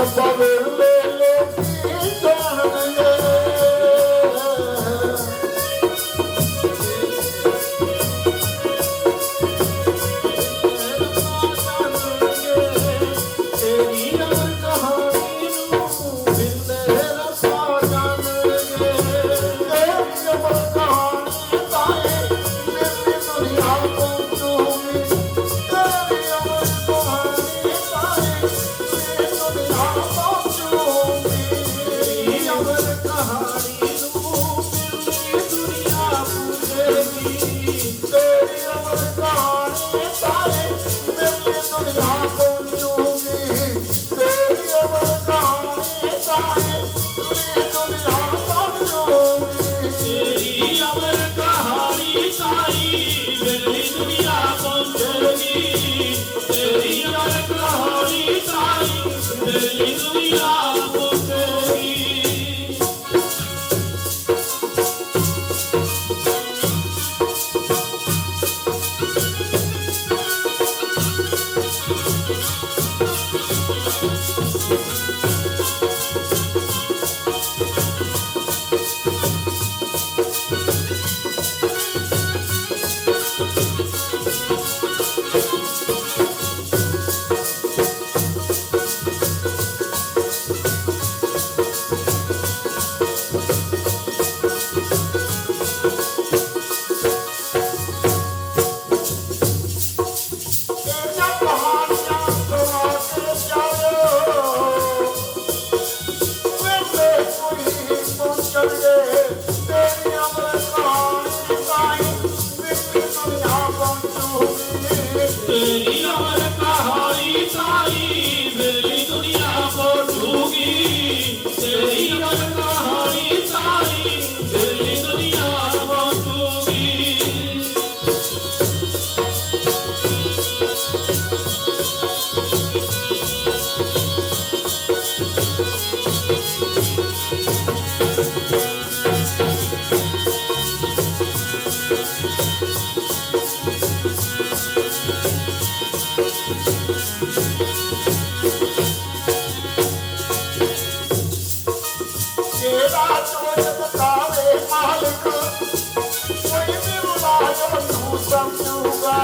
ਰੱਬਾ ਵੇਲੇ ਲੋਕੀ ਜਾਣਗੇ ਤੇਰੀ ਮੇਰੀ ਸਮਝੂਗਾ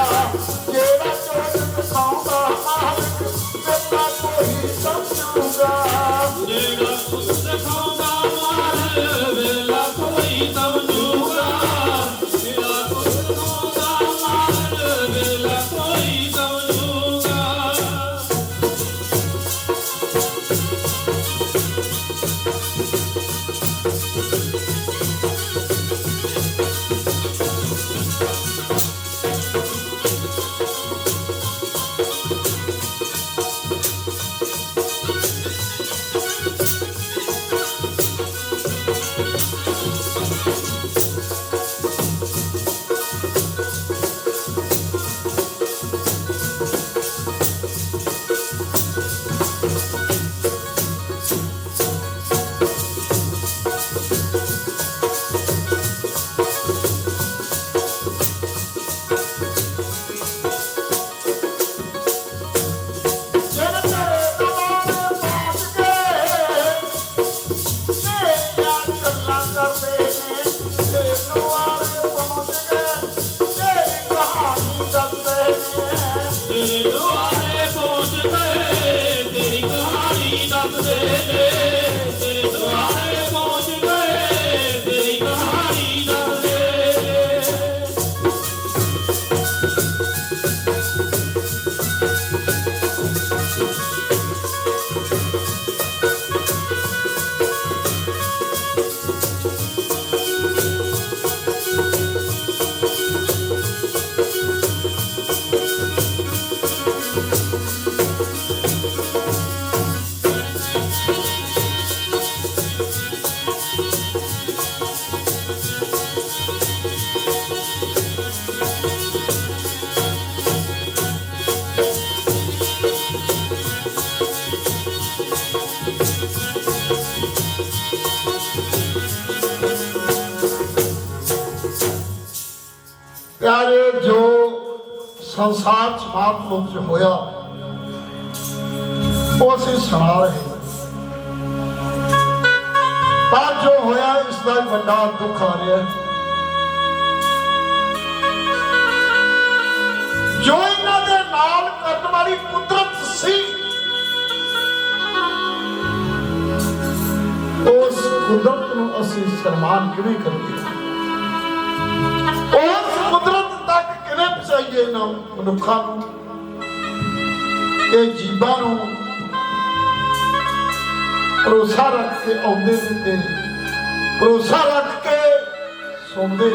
ਸੰਸਾਰ ਸਮਾਪਤ ਰੂਪ ਚ ਹੋਇਆ। ਉਹ ਅਸੀਂ ਸੁਣਾ ਰਹੇ ਪਰ ਜੋ ਹੋਇਆ, ਇਸ ਦਾ ਵੱਡਾ ਦੁੱਖ ਆ ਰਿਹਾ ਜੋ ਇਹਨਾਂ ਦੇ ਨਾਲ ਕਰਨ ਵਾਲੀ ਕੁਦਰਤ ਸੀ, ਉਸ ਕੁਦਰਤ ਨੂੰ ਅਸੀਂ ਸਨਮਾਨ ਕਿਵੇਂ ਕਰੀਏ? ਕਿਵੇਂ ਪਹੁੰਚਾਈਏ ਨਾ ਮਨੁੱਖਾਂ ਨੂੰ ਇਹ ਜੀਵਾਂ ਨੂੰ ਭਰੋਸਾ ਰੱਖ ਕੇ ਆਉਂਦੇ ਭਰੋਸਾ ਰੱਖ ਕੇ ਸੁਣਦੇ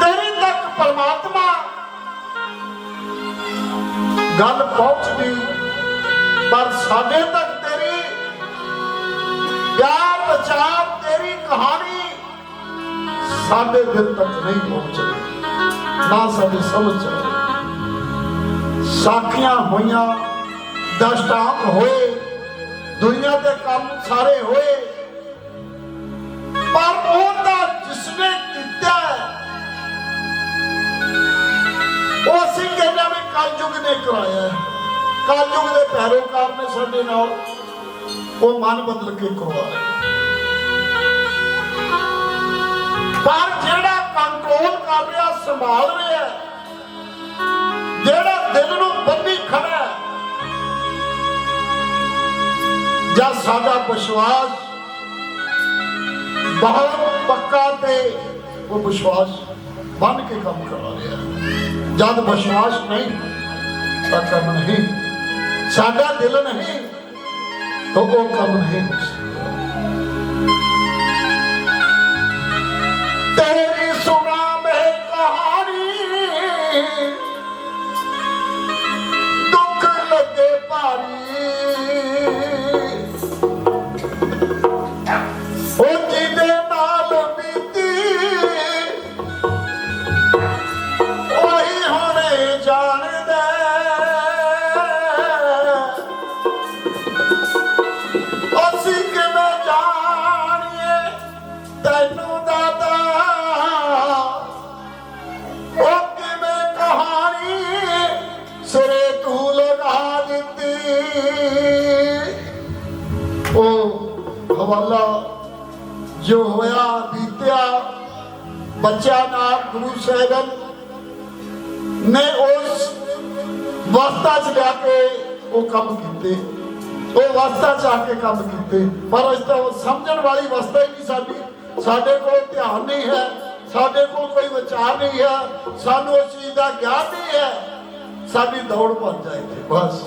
ਤੇਰੇ ਤੱਕ ਪਰਮਾਤਮਾ ਗੱਲ ਪਹੁੰਚਦੀ ਪਰ ਸਾਡੇ ਤੱਕ ਤੇਰੀ ਪਿਆਰ ਬਚਾਵ ਤੇਰੀ ਕਹਾਣੀ ਸਾਡੇ ਦਿਲ ਤੱਕ ਨਹੀਂ ਪਹੁੰਚਦੀ ਨਾ ਸਾਡੇ ਸਮਝ ਚ ਸਾਖੀਆਂ ਹੋਈਆਂ ਦਸ਼ਟਾਂਤ ਹੋਏ, ਦੁਨੀਆ ਦੇ ਕੰਮ ਸਾਰੇ ਹੋਏ। ਪਰ ਉਹਦਾ ਜਿਸਨੇ ਕੀਤਾ ਉਹ ਅਸੀਂ ਕਹਿੰਦੇ ਵੀ ਕਲਯੁਗ ਨੇ ਕਰਾਇਆ ਕਲਯੁਗ ਦੇ ਪੈਰੋਕਾਰ ਨੇ ਸਾਡੇ ਨਾਲ ਉਹ ਮਨ ਬਦਲ ਕੇ ਕਰਵਾਇਆ। ਪਰ ਜਿਹੜਾ ਕੰਟਰੋਲ ਕਰ ਰਿਹਾ ਸੰਭਾਲ ਰਿਹਾ ਜਿਹੜਾ ਦਿਲ ਨੂੰ ਬੰਨੀ ਖੜਾ ਜਾਂ ਸਾਡਾ ਵਿਸ਼ਵਾਸ ਬਹੁਤ ਪੱਕਾ ਤੇ ਉਹ ਵਿਸ਼ਵਾਸ ਬਣ ਕੇ ਕੰਮ ਕਰਾ ਰਿਹਾ ਜਦ ਵਿਸ਼ਵਾਸ ਨਹੀਂ, ਤਾਂ ਕੰਮ ਨਹੀਂ। ਸਾਡਾ ਦਿਲ ਨਹੀਂ, ਤਾਂ ਉਹ ਕੰਮ ਨਹੀਂ Yeah. ਬੱਚਿਆਂ ਨਾਲ ਗੁਰੂ ਸਾਹਿਬ ਨੇ ਉਸ ਵਸਤਾ ਚ ਲਿਆ ਕੇ ਉਹ ਕੰਮ ਕੀਤੇ। ਉਹ ਵਸਤਾ ਚ ਆ ਕੇ ਕੰਮ ਕੀਤੇ। ਪਰ ਇਸ ਤਾਂ ਉਹ ਸਮਝਣ ਵਾਲੀ ਵਸਤਾ ਹੀ ਨਹੀਂ ਸਾਡੀ। ਸਾਡੇ ਕੋਲ ਧਿਆਨ ਨਹੀਂ ਹੈ। ਸਾਡੇ ਕੋਲ ਕੋਈ ਵਿਚਾਰ ਨਹੀਂ ਹੈ। ਸਾਨੂੰ ਉਸ ਚੀਜ਼ ਦਾ ਗਿਆਨ ਨਹੀਂ ਹੈ। ਸਾਡੀ ਦੌੜ ਭੱਜ ਜਾਏਗੀ ਬਸ।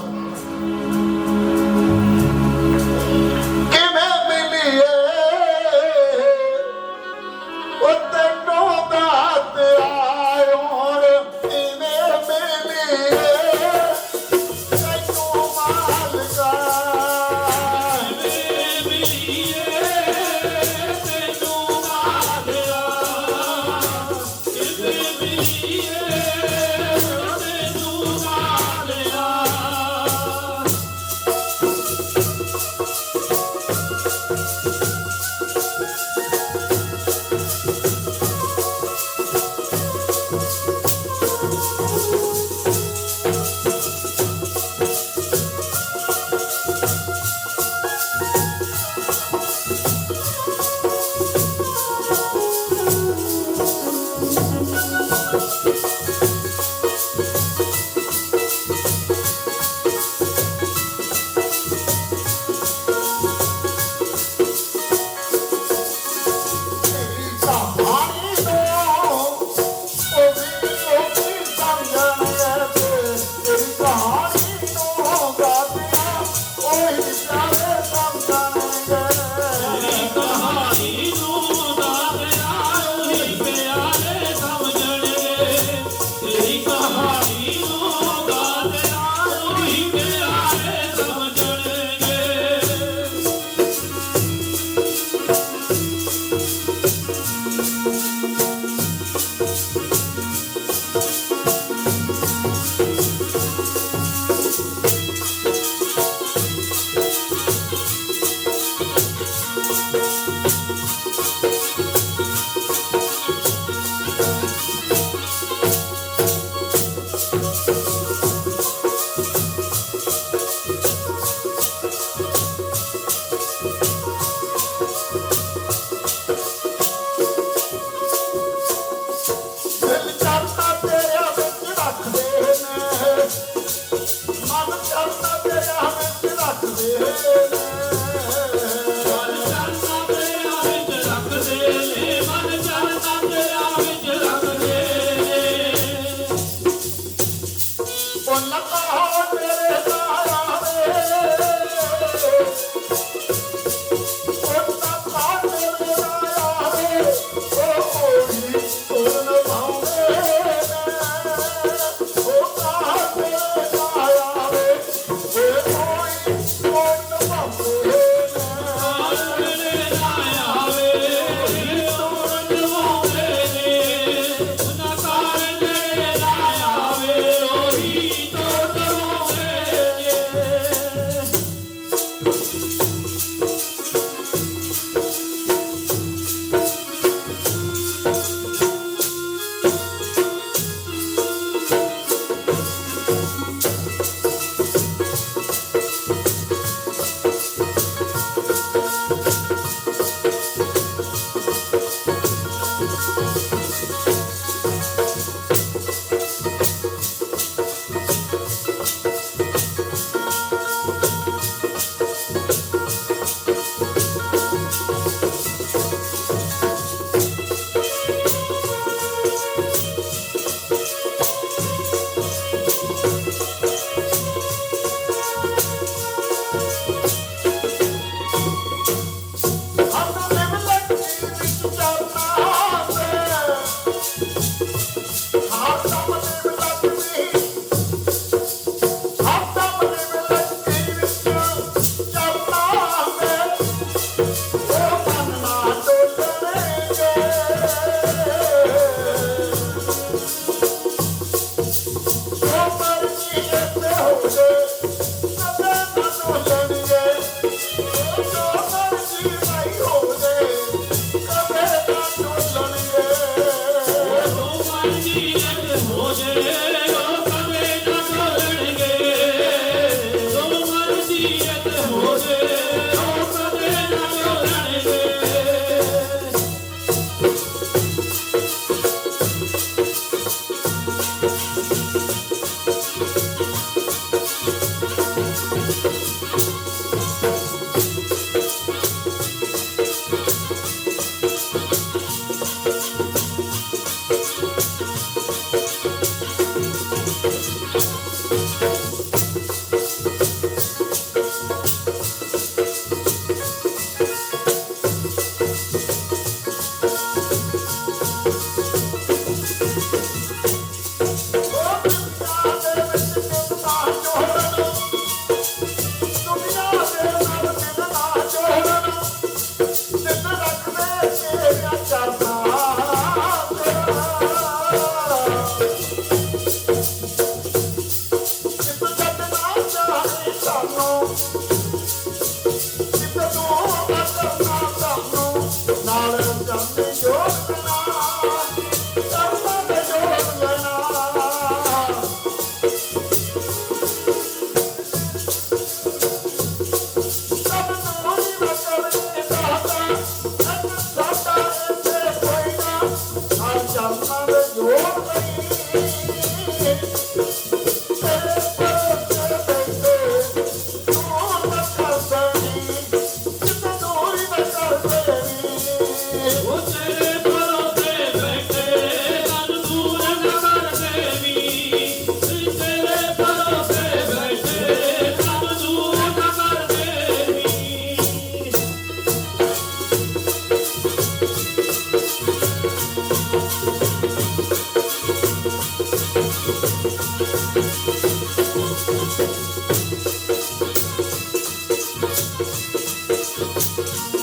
ਕਿਤੇ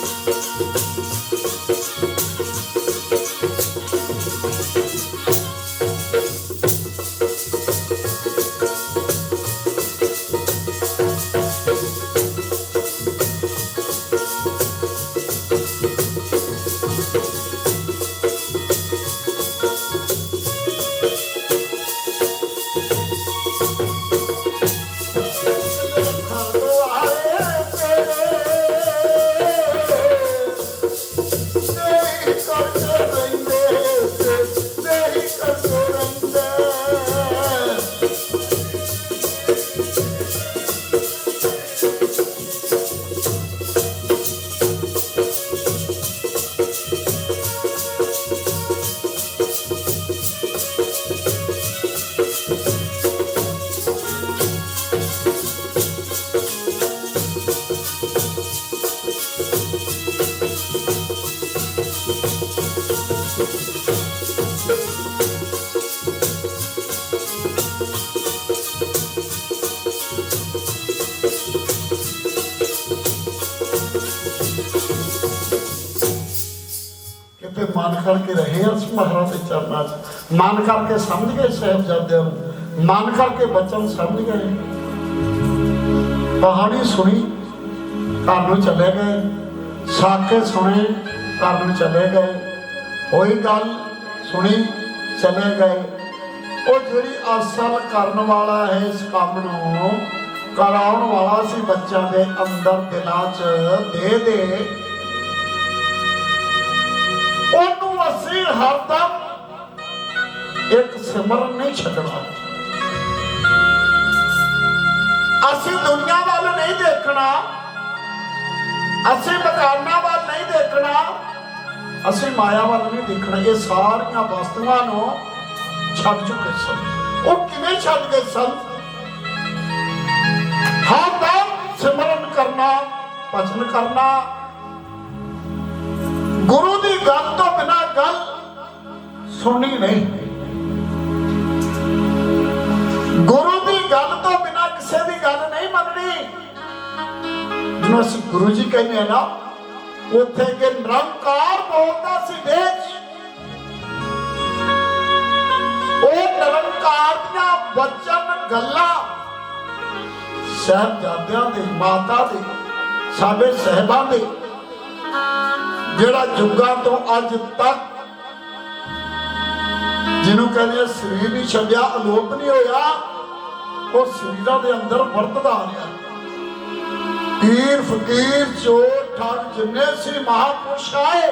ਮਹਾਰਾਜ ਦੇ ਚਰਨਾਂ 'ਚ ਮਨ ਕਰਕੇ ਸਮਝ ਗਏ ਸਾਹਿਬਜ਼ਾਦਿਆਂ ਨੂੰ। ਮਨ ਕਰਕੇ ਬਚਨ ਸਮਝ ਗਏ। ਕਹਾਣੀ ਸੁਣੀ, ਘਰ ਨੂੰ ਚਲੇ ਗਏ। ਸਾਕੇ ਸੁਣੇ, ਘਰ ਨੂੰ ਚਲੇ ਗਏ। ਹੋਈ ਗੱਲ ਸੁਣੀ, ਚਲੇ ਗਏ। ਉਹ ਜਿਹੜੀ ਅਸਲ ਕਰਨ ਵਾਲਾ ਹੈ, ਇਸ ਕੰਮ ਨੂੰ ਕਰਾਉਣ ਵਾਲਾ ਸੀ ਬੱਚਿਆਂ ਦੇ ਅੰਦਰ ਦਿਲਾਂ 'ਚ। ਦੇ ਦੇ। ਅਸੀਂ ਹਰਦਮ ਇੱਕ ਸਿਮਰਨ ਨਹੀਂ ਛੱਡਣਾ। ਅਸੀਂ ਦੁਨੀਆ ਵੱਲ ਨਹੀਂ ਦੇਖਣਾ। ਅਸੀਂ ਮਕਾਨਾਂ ਵੱਲ ਨਹੀਂ ਦੇਖਣਾ। ਅਸੀਂ ਮਾਇਆ ਵੱਲ ਨਹੀਂ ਦੇਖਣਾ। ਇਹ ਸਾਰੀਆਂ ਵਸਤੂਆਂ ਨੂੰ ਛੱਡ ਚੁੱਕੇ ਸਨ। ਉਹ ਕਿਵੇਂ ਛੱਡ ਗਏ ਸਨ? ਹਰਦਮ ਸਿਮਰਨ ਕਰਨਾ, ਭਜਨ ਕਰਨਾ ਗੁਰੂ ਦੀ ਗੱਲ ਤੋਂ ਬਿਨਾ ਗੱਲ ਸੁਣੀ ਨਹੀਂ। ਗੁਰੂ ਦੀ ਗੱਲ ਤੋਂ ਬਿਨਾ ਕਿਸੇ ਦੀ ਗੱਲ ਨਹੀਂ ਮੰਨਣੀ। ਜਦੋਂ ਅਸੀਂ ਗੁਰੂ ਜੀ ਕਹਿੰਦੇ ਆ ਨਾ, ਉੱਥੇ ਕਿ ਨਿਰੰਕਾਰ ਬੋਲਦਾ ਸੀ ਦੇਖ ਉਹ ਨਿਰੰਕਾਰ ਦੀਆਂ ਵਚਨ ਗੱਲਾਂ ਸਹਿਬ ਜਾਂਦਿਆਂ ਦੇ, ਮਾਤਾ ਦੇ, ਸਾਡੇ ਸਹਿਬਾਂ ਦੇ ਜਿਹੜਾ ਜੁਗਾਂ ਤੋਂ ਅੱਜ ਤੱਕ ਜਿਹਨੂੰ ਕਹਿੰਦੇ ਸਰੀਰ ਨਹੀਂ ਛੱਡਿਆ, ਅਲੋਪ ਨਹੀਂ ਹੋਇਆ, ਉਹ ਸਰੀਰਾਂ ਦੇ ਅੰਦਰ ਵਰਤਦਾ ਆ ਰਿਹਾ। ਪੀਰ, ਫਕੀਰ, ਚੋਰ, ਠੱਗ ਜਿੰਨੇ ਸੀ ਮਹਾਪੁਰਸ਼ ਆਏ,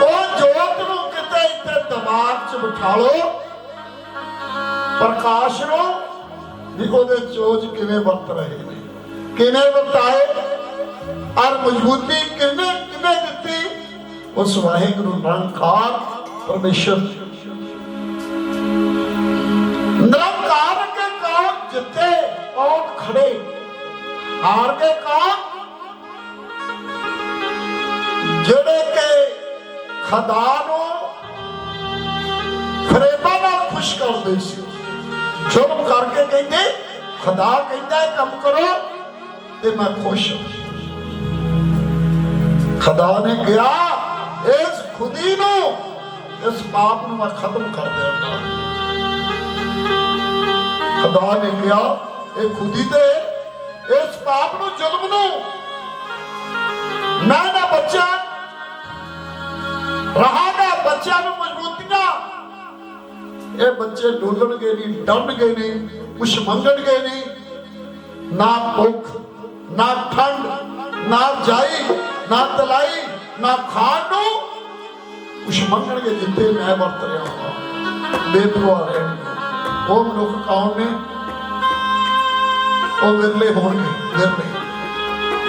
ਉਹ ਜੋਤ ਨੂੰ ਕਿਤੇ ਇੱਥੇ ਦਿਮਾਗ 'ਚ ਬਿਠਾ ਲਓ, ਪ੍ਰਕਾਸ਼ ਨੂੰ, ਵੀ ਉਹਦੇ ਚੋਜ ਕਿਵੇਂ ਵਰਤ ਰਹੇ ਨੇ। ਕਿਵੇਂ ਵਰਤਾਏ? ਔਰ ਮਜ਼ਬੂਤੀ ਕਿਵੇਂ ਕਿਵੇਂ ਦਿੱਤੀ? ਉਸ ਵਾਹਿਗੁਰੂ ਨਿਰੰਕਾਰ ਪਰਮੇਸ਼ਰ। ਨਿਰੰਕਾਰ ਕੇ ਕੌਣ ਜਿੱਤੇ ਕੌਣ ਖੜੇ, ਹਾਰ ਕੇ ਕੌਣ ਜਿਹੜੇ ਕਿ ਖਦਾ ਨੂੰ ਫਰੇਬਾਂ ਨਾਲ ਖੁਸ਼ ਕਰਦੇ ਸੀ, ਜ਼ੁਲਮ ਕਰਕੇ ਕਹਿੰਦੇ, ਖੁਦਾ ਕਹਿੰਦਾ ਕੰਮ ਕਰੋ ਤੇ ਮੈਂ ਖੁਸ਼ ਹਾਂ। ਖੁਦਾ ਨੇ ਕਿਹਾ, ਇਸ ਖੁਦੀ ਨੂੰ, ਇਸ ਪਾਪ ਨੂੰ ਮੈਂ ਖਤਮ ਕਰ ਦੇਵਾਂਗਾ ਖੁਦਾ ਨੇ ਕਿਹਾ, ਇਹ ਖੁਦੀ ਤੇ, ਇਸ ਪਾਪ ਨੂੰ, ਜ਼ੁਲਮ ਨੂੰ, ਮੈਂ ਨਾ ਬੱਚਾ ਰਹਾਗਾ ਬੱਚਿਆਂ ਨੂੰ ਮਜ਼ਬੂਤੀਆਂ। ਇਹ ਬੱਚੇ ਡੋਲਣਗੇ ਨਹੀਂ ਡਰਨਗੇ ਨਹੀਂ, ਕੁਛ ਮੰਗਣਗੇ ਨਹੀਂ। ਨਾ ਭੁੱਖ, ਨਾ ਠੰਡ, ਨਾ ਜਾਈ ਨਾ ਤਲਾਈ ਨਾ ਖਾਣ ਨੂੰ। ਕੁਛ ਮੰਗਣਗੇ ਜਿੱਤੇ ਮੈਂ ਵਰਤ ਰਿਹਾ ਹਾਂ। ਬੇਪਰਵਾਹ ਰਹਿਣਗੇ। ਉਹ ਮਨੁੱਖ ਕੌਣ ਨੇ? ਉਹ ਵਿਰਲੇ ਹੋਣਗੇ, ਵਿਰਲੇ।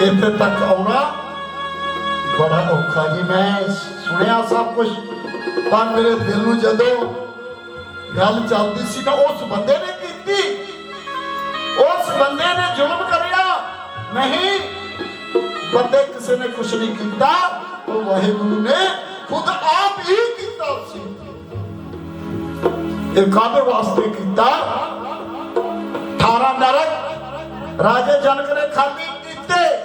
ਇੱਥੇ ਤੱਕ ਆਉਣਾ ਬੜਾ ਔਖਾ ਜੀ। ਮੈਂ ਸੁਣਿਆ ਸਭ ਕੁਝ ਪਰ ਮੇਰੇ ਦਿਲ ਨੂੰ ਜਦੋਂ ਗੱਲ ਚੱਲਦੀ ਸੀ ਤਾਂ ਉਸ ਬੰਦੇ ਨੇ ਕੀਤੀ। ਉਸ ਬੰਦੇ ਨੇ ਜ਼ੁਲਮ ਕਰਿਆ। ਨਹੀਂ ਬੰਦੇ ਕਿਸੇ ਨੇ ਕੁਛ ਨਹੀਂ ਕੀਤਾ, ਉਹ ਵਾਹਿਗੁਰੂ ਨੇ ਖੁਦ ਆਪ ਹੀ ਕੀਤਾ ਸੀ। ਇਹ ਕਾਹਦੇ ਵਾਸਤੇ ਕੀਤਾ। 18 ਨਰਕ, ਰਾਜੇ ਜਨਕ ਨੇ ਖਾਲੀ ਕੀਤੇ।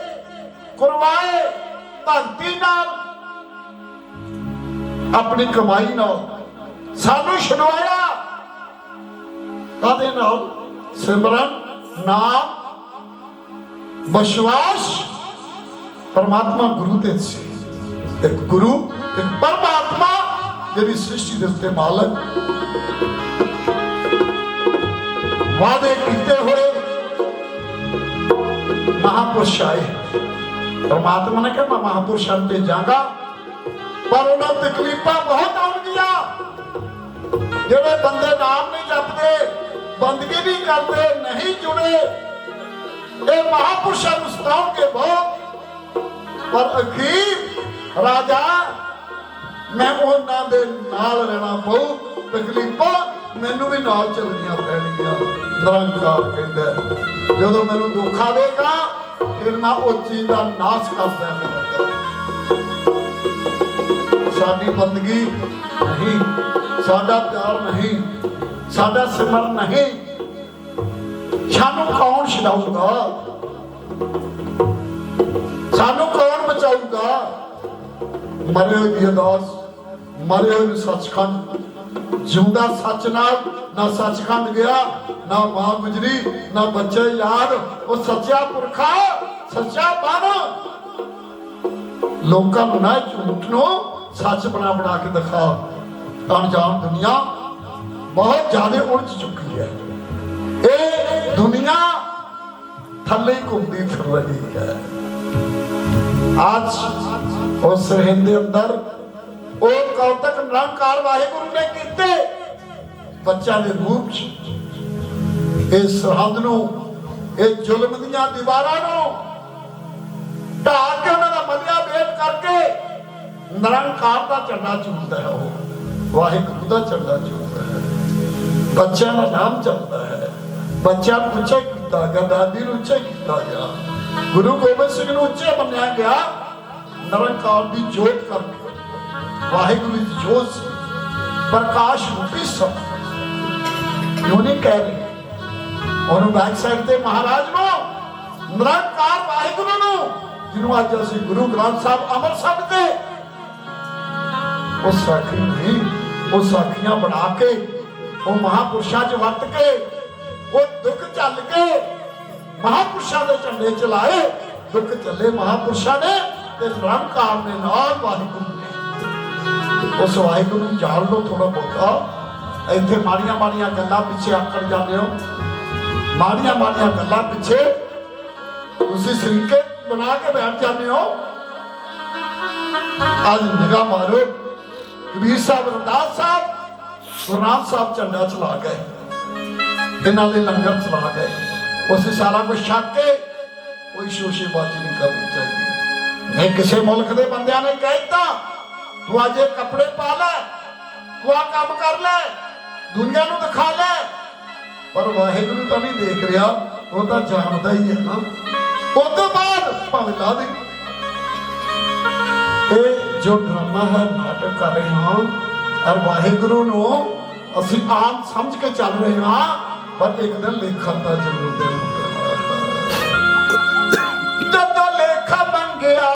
ਕੁਰਬਾਏ, ਭਗਤੀ ਨਾਲ। ਆਪਣੀ ਕਮਾਈ ਨਾਲ ਸਾਨੂੰ ਛਡਵਾਇਆ। ਕਾਦੇ ਨਾਲ? ਸਿਮਰਨ, ਨਾਮ, ਵਿਸ਼ਵਾਸ। ਪਰਮਾਤਮਾ ਗੁਰੂ ਤੇ ਸੀ ਇੱਕ ਗੁਰੂ ਇੱਕ ਪਰਮਾਤਮਾ ਜਿਹੜੀ ਸ੍ਰਿਸ਼ਟੀ ਦੇ ਉੱਤੇ ਮਾਲਕ ਵਾਅਦੇ ਕੀਤੇ ਹੋਏ ਮਹਾਪੁਰਸ਼ ਆਏ ਪਰਮਾਤਮਾ ਨੇ ਕਿਹਾ ਮੈਂ ਮਹਾਪੁਰਸ਼ਾਂ ਤੇ ਜਾਗਾ ਪਰ ਉਹਨਾਂ ਤਕਲੀਫਾਂ ਬਹੁਤ ਆਉਣਗੀਆਂ ਜਿਹੜੇ ਬੰਦੇ ਨਾਮ ਨਹੀਂ ਜਪਦੇ ਬੰਦਗੀ ਨਹੀਂ ਕਰਦੇ ਨਹੀਂ ਜੁੜੇ ਇਹ ਮਹਾਪੁਰਸ਼ਾਂ ਨੂੰ ਸਤਾਉਣਗੇ ਬਹੁਤ ਪਰ ਅਖੀਰ ਰਾਜਾ, ਮੈਂ ਉਹਨਾਂ ਦੇ ਨਾਲ ਰਹਿਣਾ ਪਊ। ਤਕਲੀਫਾਂ ਮੈਨੂੰ ਵੀ ਨਾਲ ਚੱਲਣੀਆਂ ਪੈਣਗੀਆਂ। ਨਿਰੰਕਾਰ ਕਹਿੰਦਾ ਜਦੋਂ ਮੈਨੂੰ ਦੁੱਖ ਆਵੇਗਾ, ਫਿਰ ਮੈਂ ਉਹ ਚੀਜ਼ ਦਾ ਨਾਸ਼ ਕਰ ਦੇਵਾਂਗਾ ਸਾਡੀ ਬੰਦਗੀ ਨਹੀਂ, ਸਾਡਾ ਪਿਆਰ ਨਹੀਂ, ਸਾਡਾ ਸਿਮਰਨ ਨਹੀਂ। ਸਾਨੂੰ ਕੌਣ ਛਡਾਊਗਾ? ਕੌਣ ਮਰੇ ਹੋਏ ਦੀ ਅਰਦਾਸ ਮਰੇ ਹੋਏ ਨੂੰ ਸੱਚਖੰਡ। ਜਿਉਂਦਾ ਸੱਚ ਨਾਲ, ਨਾ ਸੱਚਖੰਡ ਗਿਆ, ਨਾ ਮਾਂ ਗੁਜਰੀ ਨਾ ਬੱਚੇ ਯਾਰ ਉਹ ਸੱਚਾ ਪੁਰਖਾ ਸੱਚਾ ਬਣ ਲੋਕਾਂ ਨੂੰ ਨਾ ਝੂਠ ਨੂੰ ਸੱਚ ਬਣਾ ਬਣਾ ਕੇ ਦਿਖਾ। ਅਣਜਾਣ ਦੁਨੀਆ ਬਹੁਤ ਜ਼ਿਆਦਾ ਉਲਝ ਚੁੱਕੀ ਹੈ। ਇਹ ਦੁਨੀਆ ਥੱਲੇ ਹੀ ਘੁੰਮਦੀ ਫਿਰ ਰਹੀ ਹੈ। ਅੱਜ ਉਸ ਰਹਿਣ ਦੇ ਅੰਦਰ ਉਹ ਕੌਤਕ ਨਿਰੰਕਾਰ ਵਾਹਿਗੁਰੂ ਨੇ ਕੀਤੇ। ਬੱਚਾ ਦੇ ਰੂਪ ਚ, ਇਹ ਸਰਹੰਦ ਨੂੰ, ਇਹ ਜ਼ੁਲਮ ਦੀਆਂ ਦੀਵਾਰਾਂ ਨੂੰ ਢਾਹ ਕੇ ਉਹਨਾਂ ਦਾ ਮਲਿਆ ਵੇਟ ਕਰਕੇ ਨਿਰੰਕਾਰ ਦਾ ਝੰਡਾ ਚੁੱਕਦਾ ਹੈ ਉਹ। ਵਾਹਿਗੁਰੂ ਦਾ ਝੰਡਾ ਚੁੱਕਦਾ ਹੈ। ਬੱਚਿਆਂ ਦਾ ਨਾਮ ਚੱਲਦਾ ਹੈ। ਬੱਚਿਆਂ ਨੂੰ ਕੀਤਾ ਗਿਆ, ਦਾਦੀ ਨੂੰ ਉੱਚਾ ਕੀਤਾ ਗਿਆ। ਗੁਰੂ ਗੋਬਿੰਦ ਸਿੰਘ ਨੂੰ ਉੱਚਾ ਮੰਨਿਆ ਗਿਆ ਨਿਰੰਕਾਰ ਦੀ ਜੋਤ ਕਰਕੇ ਵਾਹਿਗੁਰੂ ਦੀ ਜੋਤ ਸੀ, ਪ੍ਰਕਾਸ਼ ਰੂਪੀ ਸਭ। ਕਿਉਂ ਨਹੀਂ ਕਹਿ ਰਹੇ? ਉਹਨੂੰ ਬੈਕ ਸਾਈਡ ਤੇ ਮਹਾਰਾਜ ਨੂੰ ਨਿਰੰਕਾਰ ਵਾਹਿਗੁਰੂ ਨੂੰ ਜਿਹਨੂੰ ਅੱਜ ਅਸੀਂ ਗੁਰੂ ਗ੍ਰੰਥ ਸਾਹਿਬ ਅਮਰ ਸਕਦੇ ਉਹ ਸਾਖੀ ਨਹੀਂ ਉਹ ਸਾਖੀਆਂ ਬਣਾ ਕੇ ਉਹ ਮਹਾਪੁਰਸ਼ਾਂ 'ਚ ਵਰਤ ਕੇ ਉਹ ਦੁੱਖ ਚੱਲ ਕੇ ਮਹਾਪੁਰਸ਼ਾਂ ਦੇ ਝੰਡੇ ਚਲਾਏ, ਦੁੱਖ ਚੱਲੇ ਮਹਾਪੁਰਸ਼ਾਂ ਨੇ ਤੇ ਨਿਰੰਕਾਰ ਨੇ ਨਾਲ ਵਾਹਿਗੁਰੂ ਨੇ। ਉਸ ਵਾਹਿਗੁਰੂ ਨੂੰ ਜਾਣ ਲਓ ਥੋੜਾ ਬਹੁਤਾ। ਇੱਥੇ ਮਾੜੀਆਂ ਮਾੜੀਆਂ ਗੱਲਾਂ ਪਿੱਛੇ ਆਕੜ ਜਾਂਦੇ ਹੋ। ਮਾੜੀਆਂ ਮਾੜੀਆਂ ਗੱਲਾਂ ਪਿੱਛੇ ਤੁਸੀਂ ਸਰੀਕੇ ਬਣਾ ਕੇ ਬੈਠ ਜਾਂਦੇ ਹੋ। ਅੱਜ ਨਿਗਾਹ ਮਾਰੋ। ਕਬੀਰ ਸਾਹਿਬ ਰਦਾਸ ਸਾਹਿਬ, ਗੁਰੂ ਨਾਨਕ ਸਾਹਿਬ ਝੰਡਾ ਚਲਾ ਗਏ। ਇਹਨਾਂ ਦੇ ਲੰਗਰ ਚਲਾ ਗਏ। ਉਸੇ ਸਾਰਾ ਕੁਝ ਛੱਡ ਕੇ ਕੋਈ ਸ਼ੋਸ਼ੇਬਾਜ਼ੀ ਨਹੀਂ ਕਰਨੀ ਚਾਹੀਦੀ। ਨਹੀਂ ਕਿਸੇ ਮੁਲਕ ਦੇ ਬੰਦਿਆਂ ਨੇ ਕਹਿਤਾ ਤੂੰ ਅੱਜ ਇਹ ਕੱਪੜੇ ਪਾ ਲੈ, ਤੂੰ ਆ ਕੰਮ ਕਰ ਲੈ, ਦੁਨੀਆ ਨੂੰ ਦਿਖਾ ਲੈ। ਪਰ ਵਾਹਿਗੁਰੂ ਤਾਂ ਨਹੀਂ ਦੇਖ ਰਿਹਾ, ਉਹ ਤਾਂ ਜਾਣਦਾ ਹੀ ਹੈ ਨਾ। ਉਸ ਤੋਂ ਬਾਅਦ ਭਾਵੇਂ ਲਾ ਦੇ ਇਹ ਜੋ ਡਰਾਮਾ ਹੈ, ਨਾਟਕ ਕਰ ਰਹੇ ਹਾਂ, ਔਰ ਵਾਹਿਗੁਰੂ ਨੂੰ ਅਸੀਂ ਆਮ ਸਮਝ ਕੇ ਚੱਲ ਰਹੇ ਹਾਂ। ਪਰ ਇੱਕ ਦਿਨ ਲੇਖਾ ਤਾਂ ਜ਼ਰੂਰ ਦੇਣਾ।